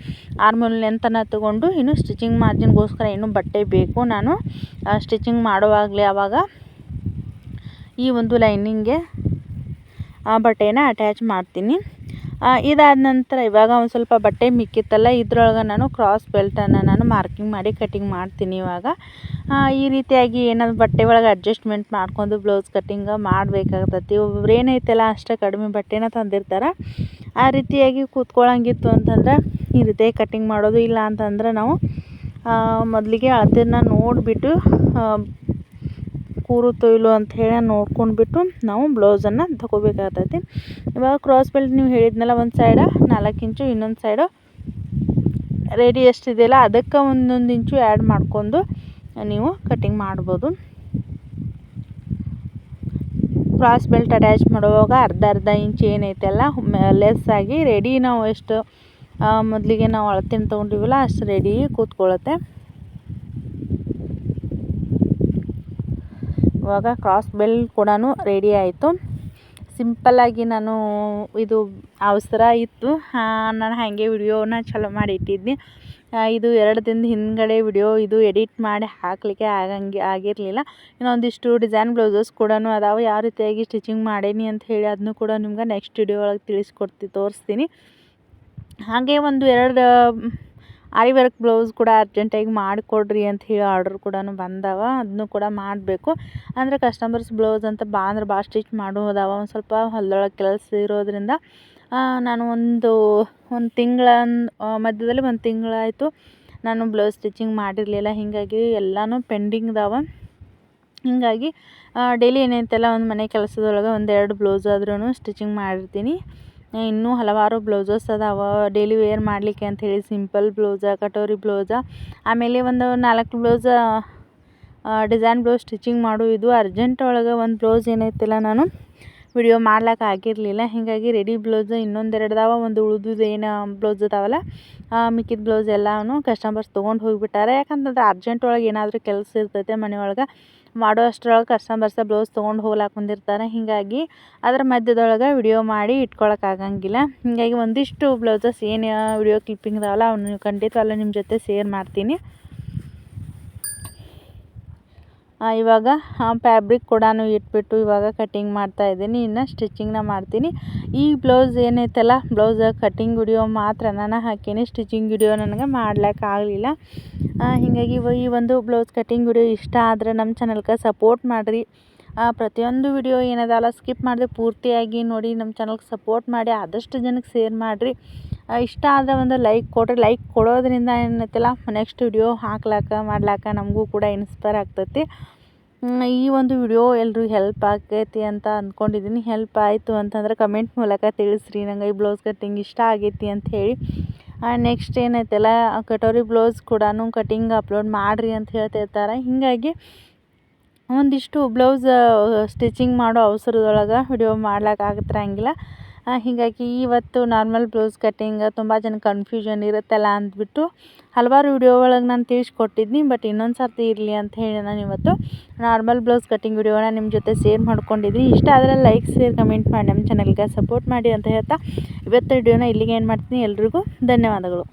ಆರ್ಮೋಲ್ ಲೆಂತನ್ನು ತಗೊಂಡು ಇನ್ನು ಸ್ಟಿಚಿಂಗ್ ಮಾರ್ಜಿನ್ಗೋಸ್ಕರ ಇನ್ನೂ ಬಟ್ಟೆ ಬೇಕು. ನಾನು ಸ್ಟಿಚಿಂಗ್ ಮಾಡುವಾಗಲೇ ಆವಾಗ ಈ ಒಂದು ಲೈನಿಂಗ್ಗೆ ಆ ಬಟ್ಟೆನ ಅಟ್ಯಾಚ್ ಮಾಡ್ತೀನಿ. ಇದಾದ ನಂತರ ಇವಾಗ ಒಂದು ಸ್ವಲ್ಪ ಬಟ್ಟೆ ಮಿಕ್ಕಿತ್ತಲ್ಲ, ಇದ್ರೊಳಗೆ ನಾನು ಕ್ರಾಸ್ ಬೆಲ್ಟನ್ನು ನಾನು ಮಾರ್ಕಿಂಗ್ ಮಾಡಿ ಕಟಿಂಗ್ ಮಾಡ್ತೀನಿ ಇವಾಗ. ಈ ರೀತಿಯಾಗಿ ಏನಾದ್ರು ಬಟ್ಟೆ ಒಳಗೆ ಅಡ್ಜಸ್ಟ್ಮೆಂಟ್ ಮಾಡ್ಕೊಂಡು ಬ್ಲೌಸ್ ಕಟ್ಟಿಂಗ್ ಮಾಡಬೇಕಾಗ್ತತಿ ಒಬ್ಬೊಬ್ರು ಏನೈತಲ್ಲ, ಅಷ್ಟೇ ಕಡಿಮೆ ಬಟ್ಟೆನ ತಂದಿರ್ತಾರೆ. ಆ ರೀತಿಯಾಗಿ ಕೂತ್ಕೊಳ್ಳಂಗಿತ್ತು ಅಂತಂದ್ರೆ ಈ ರೀತಿಯಾಗಿ ಕಟ್ಟಿಂಗ್ ಮಾಡೋದು ಇಲ್ಲ ಅಂತಂದ್ರೆ ನಾವು ಮೊದಲಿಗೆ ಅಳತೆನ ನೋಡಿಬಿಟ್ಟು ಕೂರುತ್ತೋ ಇಲ್ಲೋ ಅಂತ ಹೇಳಿ ನೋಡ್ಕೊಂಡ್ಬಿಟ್ಟು ನಾವು ಬ್ಲೌಸನ್ನು ತಗೋಬೇಕಾಗ್ತೈತಿ. ಇವಾಗ ಕ್ರಾಸ್ ಬೆಲ್ಟ್ ನೀವು ಹೇಳಿದ್ನಲ್ಲ ಒಂದು ಸೈಡ ನಾಲ್ಕು ಇಂಚು ಇನ್ನೊಂದು ಸೈಡು ರೆಡಿ ಎಷ್ಟಿದೆಯಲ್ಲ ಅದಕ್ಕೆ ಒಂದೊಂದು ಇಂಚು ಆ್ಯಡ್ ಮಾಡ್ಕೊಂಡು ನೀವು ಕಟ್ಟಿಂಗ್ ಮಾಡ್ಬೋದು. ಕ್ರಾಸ್ ಬೆಲ್ಟ್ ಅಟ್ಯಾಚ್ ಮಾಡುವಾಗ ಅರ್ಧ ಅರ್ಧ ಇಂಚ್ ಏನೈತಲ್ಲ ಲೆಸ್ ಆಗಿ ರೆಡಿ ನಾವು ಎಷ್ಟು ಮೊದಲಿಗೆ ನಾವು ಅಳತೆನ ತೊಗೊಂಡಿವಲ್ಲ ಅಷ್ಟು ರೆಡಿ ಕೂತ್ಕೊಳ್ಳುತ್ತೆ. ಇವಾಗ ಕ್ರಾಸ್ ಬೆಲ್ ಕೂಡ ರೆಡಿ ಆಯಿತು. ಸಿಂಪಲ್ಲಾಗಿ ನಾನು ಇದು ಅವಸರ ಇತ್ತು. ನಾನು ಹಾಗೆ ವಿಡಿಯೋನ ಚಲೋ ಮಾಡಿ ಇಟ್ಟಿದ್ದೆ ಇದು ಎರಡು ದಿನದ ಹಿಂದ್ಗಡೆ ವಿಡಿಯೋ ಇದು ಎಡಿಟ್ ಮಾಡಿ ಹಾಕಲಿಕ್ಕೆ ಆಗಂಗೆ ಆಗಿರಲಿಲ್ಲ. ಇನ್ನೊಂದಿಷ್ಟು ಡಿಸೈನ್ ಬ್ಲೌಸಸ್ ಕೂಡ ಅದಾವೆ. ಯಾವ ರೀತಿಯಾಗಿ ಸ್ಟಿಚಿಂಗ್ ಮಾಡೀನಿ ಅಂತ ಹೇಳಿ ಅದನ್ನು ಕೂಡ ನಿಮ್ಗೆ ನೆಕ್ಸ್ಟ್ ವಿಡಿಯೋ ಒಳಗೆ ತಿಳಿಸ್ಕೊಡ್ತಿ, ತೋರಿಸ್ತೀನಿ. ಹಾಗೆ ಒಂದು ಎರಡು ಆರಿ ವರ್ಕ್ ಬ್ಲೌಸ್ ಕೂಡ ಅರ್ಜೆಂಟಾಗಿ ಮಾಡಿಕೊಡ್ರಿ ಅಂತ ಹೇಳಿ ಆರ್ಡ್ರ್ ಕೂಡ ಬಂದವ. ಅದನ್ನು ಕೂಡ ಮಾಡಬೇಕು. ಅಂದರೆ ಕಸ್ಟಮರ್ಸ್ ಬ್ಲೌಸ್ ಅಂತ ಭಾಳ ಅಂದ್ರೆ ಭಾಳ ಸ್ಟಿಚ್ ಮಾಡೋದವ ಒಂದು ಸ್ವಲ್ಪ ಹೊಲ್ದೊಳಗೆ ಕೆಲಸ ಇರೋದ್ರಿಂದ ನಾನು ಒಂದು ಒಂದು ತಿಂಗಳ ಮಧ್ಯದಲ್ಲಿ ಒಂದು ತಿಂಗಳಾಯಿತು ನಾನು ಬ್ಲೌಸ್ ಸ್ಟಿಚಿಂಗ್ ಮಾಡಿರಲಿಲ್ಲ. ಹೀಗಾಗಿ ಎಲ್ಲನೂ ಪೆಂಡಿಂಗ್ ಅದಾವ ಹೀಗಾಗಿ ಡೈಲಿ ಏನೈತೆಲ್ಲ ಒಂದು ಮನೆ ಕೆಲಸದೊಳಗೆ ಒಂದೆರಡು ಬ್ಲೌಸ್ ಆದ್ರೂ ಸ್ಟಿಚಿಂಗ್ ಮಾಡಿರ್ತೀನಿ. ಇನ್ನೂ ಹಲವಾರು ಬ್ಲೌಸಸ್ ಅದಾವ. ಡೈಲಿ ವೇರ್ ಮಾಡಲಿಕ್ಕೆ ಅಂಥೇಳಿ ಸಿಂಪಲ್ ಬ್ಲೌಸ, ಕಟೋರಿ ಬ್ಲೌಸ, ಆಮೇಲೆ ಒಂದು ನಾಲ್ಕು ಬ್ಲೌಸ ಡಿಸೈನ್ ಬ್ಲೌಸ್ ಸ್ಟಿಚಿಂಗ್ ಮಾಡು. ಇದು ಅರ್ಜೆಂಟ್ ಒಳಗೆ ಒಂದು ಬ್ಲೌಸ್ ಏನೈತಿಲ್ಲ ನಾನು ವಿಡಿಯೋ ಮಾಡ್ಲಿಕ್ಕೆ ಆಗಿರಲಿಲ್ಲ. ಹೀಗಾಗಿ ರೆಡಿ ಬ್ಲೌಸ್ ಇನ್ನೊಂದೆರಡು ಅದಾವ. ಒಂದು ಉಳಿದು ಏನು ಬ್ಲೌಸ್ ಅದಾವಲ್ಲ ಮಿಕ್ಕಿದ ಬ್ಲೌಸ್ ಎಲ್ಲನೂ ಕಸ್ಟಮರ್ಸ್ ತೊಗೊಂಡು ಹೋಗಿಬಿಟ್ಟಾರೆ. ಯಾಕಂತಂದ್ರೆ ಅರ್ಜೆಂಟ್ ಒಳಗೆ ಏನಾದರೂ ಕೆಲಸ ಇರ್ತೈತೆ ಮನೆಯೊಳಗೆ ಮಾಡೋ ಅಷ್ಟ್ರೊಳಗೆ ಕಸ್ಟಮರ್ಸ ಬ್ಲೌಸ್ ತೊಗೊಂಡು ಹೋಗ್ಲಾಕ ಬಂದಿರ್ತಾರೆ. ಹೀಗಾಗಿ ಅದರ ಮಧ್ಯದೊಳಗೆ ವಿಡಿಯೋ ಮಾಡಿ ಇಟ್ಕೊಳಕ್ಕಾಗಂಗಿಲ್ಲ ಹೀಗಾಗಿ ಒಂದಿಷ್ಟು ಬ್ಲೌಸಸ್ ಏನು ವಿಡಿಯೋ ಕ್ಲಿಪ್ಪಿಂಗ್ ಇದಾವಲ್ಲ ಅವನ್ನ ಖಂಡಿತವಾಗ್ಲೂ ನಿಮ್ಮ ಜೊತೆ ಸೇರ್ ಮಾಡ್ತೀನಿ. ಇವಾಗ ಫ್ಯಾಬ್ರಿಕ್ ಕೂಡ ಇಟ್ಬಿಟ್ಟು ಇವಾಗ ಕಟ್ಟಿಂಗ್ ಮಾಡ್ತಾ ಇದ್ದೀನಿ. ಇನ್ನು ಸ್ಟಿಚಿಂಗ್ನ ಮಾಡ್ತೀನಿ. ಈ ಬ್ಲೌಸ್ ಏನೈತಲ್ಲ ಬ್ಲೌಸ್ ಕಟ್ಟಿಂಗ್ ವಿಡಿಯೋ ಮಾತ್ರ ನಾನು ಹಾಕೀನಿ. ಸ್ಟಿಚಿಂಗ್ ವಿಡಿಯೋ ನನಗೆ ಮಾಡ್ಲಿಕ್ಕಾಗಲಿಲ್ಲ ಹೀಗಾಗಿ ಈ ಒಂದು ಬ್ಲೌಸ್ ಕಟ್ಟಿಂಗ್ ವಿಡಿಯೋ ಇಷ್ಟ ಆದರೆ ನಮ್ಮ ಚಾನಲ್ಗೆ ಸಪೋರ್ಟ್ ಮಾಡಿರಿ. ಪ್ರತಿಯೊಂದು ವಿಡಿಯೋ ಏನದಲ್ಲ ಸ್ಕಿಪ್ ಮಾಡದೆ ಪೂರ್ತಿಯಾಗಿ ನೋಡಿ ನಮ್ಮ ಚಾನಲ್ಗೆ ಸಪೋರ್ಟ್ ಮಾಡಿ, ಆದಷ್ಟು ಜನಕ್ಕೆ ಶೇರ್ ಮಾಡಿರಿ. ಇಷ್ಟ ಆದರೆ ಒಂದು ಲೈಕ್ ಕೊಡಿರಿ ಲೈಕ್ ಕೊಡೋದರಿಂದ ಏನೈತಲ್ಲ ನೆಕ್ಸ್ಟ್ ವಿಡಿಯೋ ಹಾಕ್ಲಾಕ, ಮಾಡ್ಲಾಕ ನಮಗೂ ಕೂಡ ಇನ್ಸ್ಪೈರ್ ಆಗ್ತೈತಿ. ಈ ಒಂದು ವಿಡಿಯೋ ಎಲ್ರಿಗೂ ಹೆಲ್ಪ್ ಆಗೈತಿ ಅಂತ ಅಂದ್ಕೊಂಡಿದ್ದೀನಿ ಹೆಲ್ಪ್ ಆಯಿತು ಅಂತಂದ್ರೆ ಕಮೆಂಟ್ ಮೂಲಕ ತಿಳಿಸ್ರಿ. ನಂಗೆ ಈ ಬ್ಲೌಸ್ ಕಟ್ಟಿಂಗ್ ಇಷ್ಟ ಆಗೈತಿ ಅಂತ ಹೇಳಿ. ನೆಕ್ಸ್ಟ್ ಏನೈತಲ್ಲ ಕಟೋರಿ ಬ್ಲೌಸ್ ಕೂಡ ಕಟಿಂಗ್ ಅಪ್ಲೋಡ್ ಮಾಡಿರಿ ಅಂತ ಹೇಳ್ತಿರ್ತಾರೆ ಹೀಗಾಗಿ ಒಂದಿಷ್ಟು ಬ್ಲೌಸ್ ಸ್ಟಿಚಿಂಗ್ ಮಾಡೋ ಅವಸರದೊಳಗೆ ವಿಡಿಯೋ ಮಾಡ್ಲಿಕ್ಕೆ ಹೀಗಾಗಿ ಇವತ್ತು ನಾರ್ಮಲ್ ಬ್ಲೌಸ್ ಕಟ್ಟಿಂಗ್ ತುಂಬ ಜನ ಕನ್ಫ್ಯೂಷನ್ ಇರುತ್ತಲ್ಲ ಅಂದ್ಬಿಟ್ಟು ಹಲವಾರು ವಿಡಿಯೋ ಒಳಗೆ ನಾನು ತಿಳಿಸ್ಕೊಟ್ಟಿದ್ನಿ ಬಟ್ ಇನ್ನೊಂದು ಸರ್ತಿ ಇರಲಿ ಅಂತ ಹೇಳಿ ನಾನು ಇವತ್ತು ನಾರ್ಮಲ್ ಬ್ಲೌಸ್ ಕಟ್ಟಿಂಗ್ ವೀಡಿಯೋನ ನಿಮ್ಮ ಜೊತೆ ಶೇರ್ ಮಾಡ್ಕೊಂಡಿದ್ದೀನಿ ಇಷ್ಟ ಆದರೆ ಲೈಕ್ ಶೇರ್ ಕಮೆಂಟ್ ಮಾಡಿ ನಮ್ಮ ಚಾನಲ್ಗೆ ಸಪೋರ್ಟ್ ಮಾಡಿ ಅಂತ ಹೇಳ್ತಾ, ಇವತ್ತು ವಿಡಿಯೋನ ಇಲ್ಲಿಗೆ ಏನು ಮಾಡ್ತೀನಿ ಎಲ್ರಿಗೂ ಧನ್ಯವಾದಗಳು.